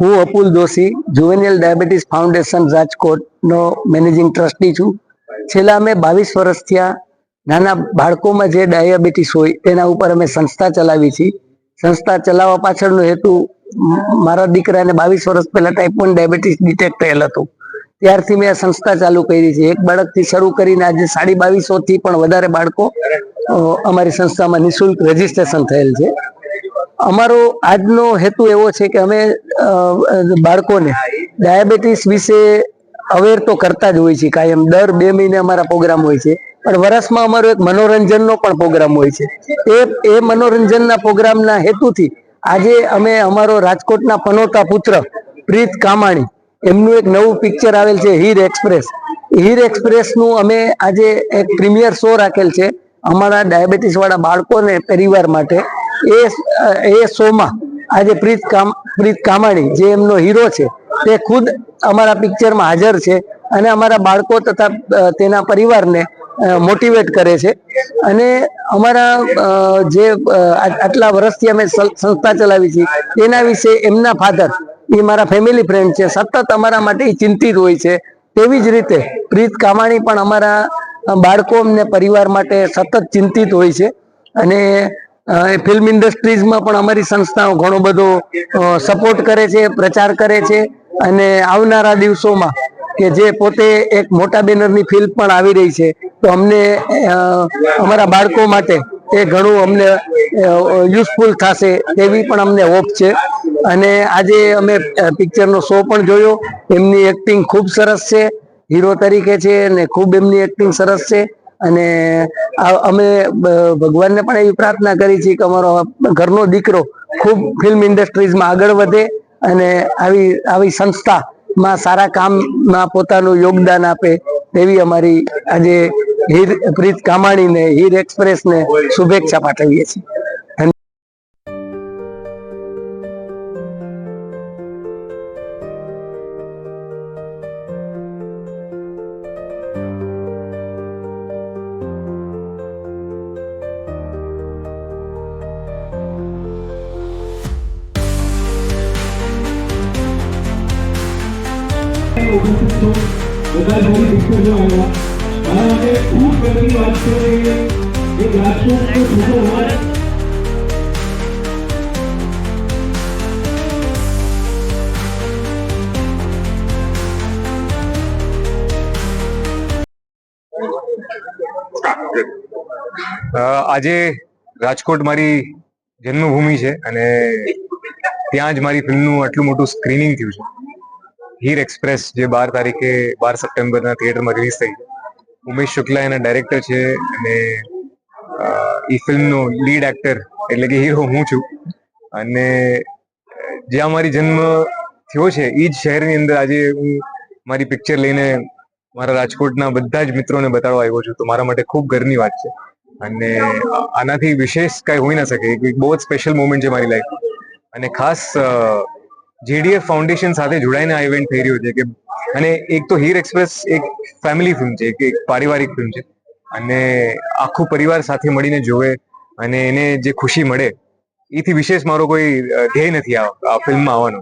હું Apul Doshi juvenile diabetes foundation રાજકોટનો managing trustee છું. છેલ્લા અમે બાવીસ વર્ષથી આ નાના બાળકોમાં જે ડાયાબિટીસ હોય તેના ઉપર અમે સંસ્થા ચલાવી છે. સંસ્થા ચલાવવા પાછળનો હેતુ મારા દીકરાને બાવીસ વર્ષ પહેલા ટાઈપ વન ડાયાબિટીસ ડિટેક્ટ થયેલ હતું. ત્યારથી મેં આ સંસ્થા ચાલુ કરી છે. એક બાળકથી શરૂ કરીને આજે સાડી બાવીસો થી પણ વધારે બાળકો અમારી સંસ્થામાં નિઃશુલ્ક રજીસ્ટ્રેશન થયેલ છે. અમારો આજનો હેતુ એવો છે કે અમે બાળકોને ડાયાબિટીસ વિશે અવેર તો કરતા જ હોય છે, કાયમ. દર બે મહિને અમારા પ્રોગ્રામ હોય છે. પણ વર્ષમાં અમારો એક મનોરંજનનો પણ પ્રોગ્રામ હોય છે. એ એ મનોરંજનના પ્રોગ્રામના હેતુથી આજે અમે અમારો રાજકોટના પનોતા પુત્ર પ્રીત કામાણી, એમનું એક નવું પિક્ચર આવેલ છે, હીર એક્સપ્રેસ. હીર એક્સપ્રેસનું અમે આજે એક પ્રીમિયર શો રાખેલ છે. અમારા ડાયાબિટીસ વાળા બાળકોને પરિવાર માટે એ એ શોમાં આજે પ્રીત કામ, પ્રીત કામાણી જે એમનો હીરો છે, તે ખુદ અમારા પિક્ચરમાં હાજર છે અને અમારા બાળકો તથા તેના પરિવારને મોટિવેટ કરે છે. અને અમારા જે આટલા વર્ષથી અમે સંસ્થા ચલાવી છે, તેના વિશે એમના ફાધર એ મારા ફેમિલી ફ્રેન્ડ છે, સતત અમારા માટે ચિંતિત હોય છે. તેવી જ રીતે પ્રીત કામાણી પણ અમારા બાળકો અને પરિવાર માટે સતત ચિંતિત હોય છે. અને ફિલ્મ ઇન્ડસ્ટ્રીઝમાં પણ અમારી સંસ્થાઓ ઘણો બધો સપોર્ટ કરે છે, પ્રચાર કરે છે અને આવનારા દિવસોમાં કે જે પોતે એક મોટા બેનરની ફિલ્મ પણ આવી રહી છે, તો અમને અમારા બાળકો માટે એ ઘણું અમને યુઝફુલ થશે તેવી પણ અમને હોપ છે. અને આજે અમે પિક્ચરનો શો પણ જોયો, એમની એક્ટિંગ ખૂબ સરસ છે હીરો તરીકે છે અને ખૂબ એમની એક્ટિંગ સરસ છે. અને અમે ભગવાનને પણ એવી પ્રાર્થના કરી છે કે અમારો ઘરનો દીકરો ખૂબ ફિલ્મ ઇન્ડસ્ટ્રીઝમાં આગળ વધે અને આવી આવી સંસ્થામાં સારા કામમાં પોતાનું યોગદાન આપે તેવી અમારી આજે હીર, પ્રીત કામાણીને, હીર એક્સપ્રેસને શુભેચ્છા પાઠવીએ છીએ. આજે રાજકોટ મારી જન્મભૂમિ છે અને ત્યાં જ મારી ફિલ્મનું આટલું મોટું સ્ક્રીનિંગ થયું છે. હીર એક્સપ્રેસ જે બાર તારીખે બાર સપ્ટેમ્બરના થિયેટરમાં રિલીઝ થઈ ઉમેશ શુક્લા એના ડાયરેક્ટર છે અને એ ફિલ્મનો લીડ એક્ટર એટલે કે હીરો હું છું. અને જ્યાં મારી જન્મ થયો છે, એ જ શહેરની અંદર આજે હું મારી પિક્ચર લઈને મારા રાજકોટના બધા જ મિત્રોને બતાડવા આવ્યો છું. તો મારા માટે ખૂબ ગર્વની વાત છે. અને, આનાથી વિશેષ કઈ હોઈ ના શકે. બહુ જ સ્પેશિયલ મોમેન્ટ છે મારી લાઈફ અને ખાસ જેડીએફ ફાઉન્ડેશન સાથે જોડાઈને આ ઇવેન્ટ થઈ રહ્યો છે કે અને એક તો હીર એક્સપ્રેસ એક ફેમિલી ફિલ્મ છે, એક પારિવારિક ફિલ્મ છે. અને આખું પરિવાર સાથે મળીને જોવે અને એને જે ખુશી મળે, એથી વિશેષ મારો કોઈ ધ્યેય નથી આ ફિલ્મમાં આવવાનો.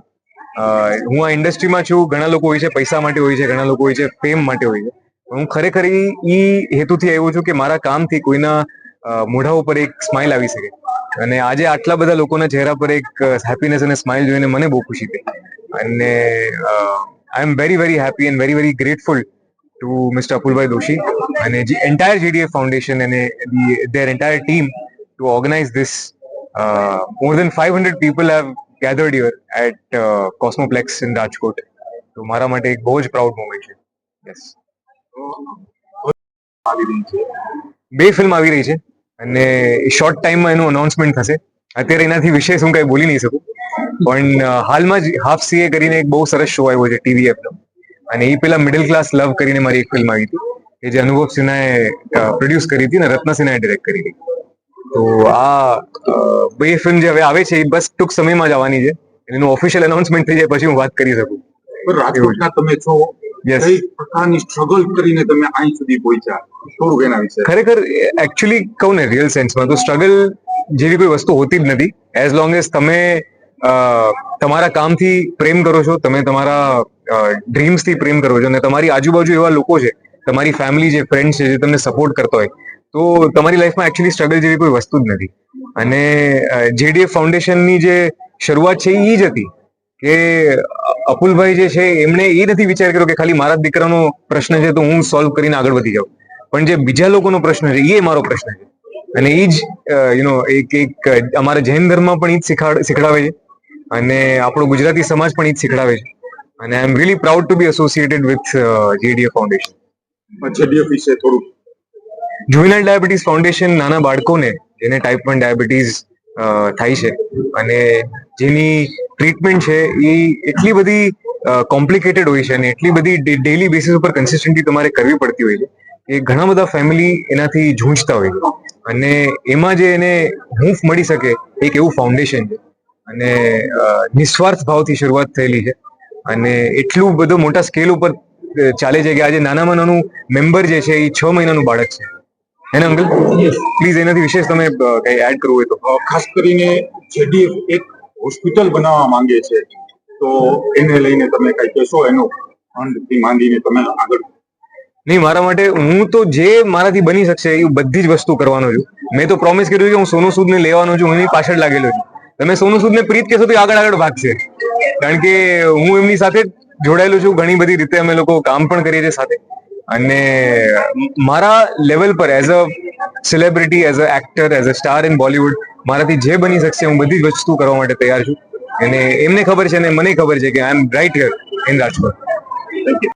હું આ ઇન્ડસ્ટ્રીમાં છું, ઘણા લોકો હોય છે, પૈસા માટે હોય છે, ઘણા લોકો હોય છે ફેમ માટે હોય છે. હું ખરેખર ઈ હેતુથી આવ્યો છું કે મારા કામથી કોઈના મોઢા ઉપર એક સ્માઇલ આવી શકે. અને આજે આટલા બધા લોકોના ચહેરા પર એક હેપીનેસ અને સ્માઇલ જોઈને મને બહુ ખુશી થઈ. અને I am very very happy and very very grateful to mister Apulbhai Doshi અને જે એન્ટાયર જીડીએફ ફાઉન્ડેશન અને their entire team to organize this uh, more than 500 people have gathered here at Cosmoplex in Rajkot તો મારા માટે એક બહુ જ proud moment છે. યસ બે ફિલ્મ આવી રહી છે. અને શોર્ટ ટાઈમમાં એનું અનાઉન્સમેન્ટ થશે. અત્યારે એનાથી વિશેષ હું કઈ બોલી નહીં શકું. પણ હાલમાં જ હાફ સીએ કરીને એક બહુ સરસ શો આવ્યો છે ટીવી એપનો અને એ પેલા મિડલ ક્લાસ લવ કરીને મારી એક ફિલ્મ આવી હતી કે જે અનુભવ સિન્હાએ પ્રોડ્યુસ કરી હતી ને રત્ન સિન્હાએ ડિરેક્ટ કરી હતી. તો આ બે ફિલ્મ જે હવે આવે છે એ બસ ટૂંક સમયમાં જ આવવાની છે. એનું ઓફિશિયલ અનાઉન્સમેન્ટ થઈ જાય પછી હું વાત કરી શકું. રાજકોટના તમે છો. કઈ પ્રકારની સ્ટ્રગલ કરીને તમે અહીં સુધી પહોંચ્યા? થોડુંક એના વિશે. ખરેખર એકચ્યુઅલી કહું ને રિયલ સેન્સમાં તો સ્ટ્રગલ જેવી કોઈ વસ્તુ હોતી જ નથી. એઝ લોંગ એઝ તમે તમારા કામથી પ્રેમ કરો છો, તમે તમારા ડ્રીમ્સથી પ્રેમ કરો છો, અને તમારી આજુબાજુ એવા લોકો છે, તમારી ફેમિલી જે ફ્રેન્ડ્સ છે, જે તમને સપોર્ટ કરતા હોય, તો તમારી લાઈફમાં એકચ્યુઅલી સ્ટ્રગલ જેવી કોઈ વસ્તુ જ નથી. અને જેડીએફ ફાઉન્ડેશનની જે શરૂઆત છે એ જ હતી કે અપુલભાઈ જે છે, એમણે એ નથી વિચાર કર્યો કે ખાલી મારા દીકરાનો પ્રશ્ન છે, તો હું સોલ્વ કરીને આગળ વધી જાઉં. પણ જે બીજા લોકોનો પ્રશ્ન છે એ મારો પ્રશ્ન છે. અને એ જ યુ નો એક એક અમારા જૈન ધર્મ પણ એ જ શીખડાવે છે. અને આપણો ગુજરાતી સમાજ પણ એ જ શીખડાવે છે. અને I am really proud to be associated with JDA foundation JDF વિશે થોડુંક. જુવેનાઇલ ડાયાબિટીસ ફાઉન્ડેશન નાના બાળકોને જેને ટાઈપ વન ડાયાબિટીસ થાય છે. અને જેની ટ્રીટમેન્ટ છે એ એટલી બધી કોમ્પ્લિકેટેડ હોય છે અને એટલી બધી ડેલી બેસિસ ઉપર કન્સિસ્ટન્ટલી તમારે કરવી પડતી હોય છે. કે ઘણા બધા ફેમિલી એનાથી ઝૂંઝતા હોય. અને એમાં જે એને હૂંફ મળી શકે એક એવું ફાઉન્ડેશન છે. અને નિસ્વાર્થ ભાવથી શરૂઆત થયેલી છે. અને એટલું બધું મોટા સ્કેલ ઉપર ચાલે છે કે આજે નાનામાં નાનું મેમ્બર જે છે એ છ મહિનાનું બાળક છે. હે ને અંકલ? પ્લીઝ એનાથી વિશેષ તમે કઈ કંઈ એડ કરવું હોય તો. ખાસ કરીને જેડીએફ એક હોસ્પિટલ બનાવવા માંગે છે. તો એને લઈને તમે કઈ કહેશો? એનો ફંડથી માંડીને તમે આગળ નહીં, મારા માટે હું તો જે મારાથી બની શકશે એ બધી જ વસ્તુ કરવાનો છું. મેં તો પ્રોમિસ કર્યું કે હું સોનુ સૂદને લેવાનો છું, હું એની પાછળ લાગેલો છું. તમે સોનુ સૂદને પ્રીત કહેશો તો આગળ આગળ ભાગશે. કારણ કે હું એમની સાથે જોડાયેલો છું, ઘણી બધી રીતે અમે લોકો કામ પણ કરીએ છીએ સાથે. અને મારા લેવલ પર as a celebrity as a actor as a star in Bollywood મારાથી જે બની શકશે હું બધી જ વસ્તુ કરવા માટે તૈયાર છું. અને એમને ખબર છે અને મને ખબર છે કે I am right here in Rajkot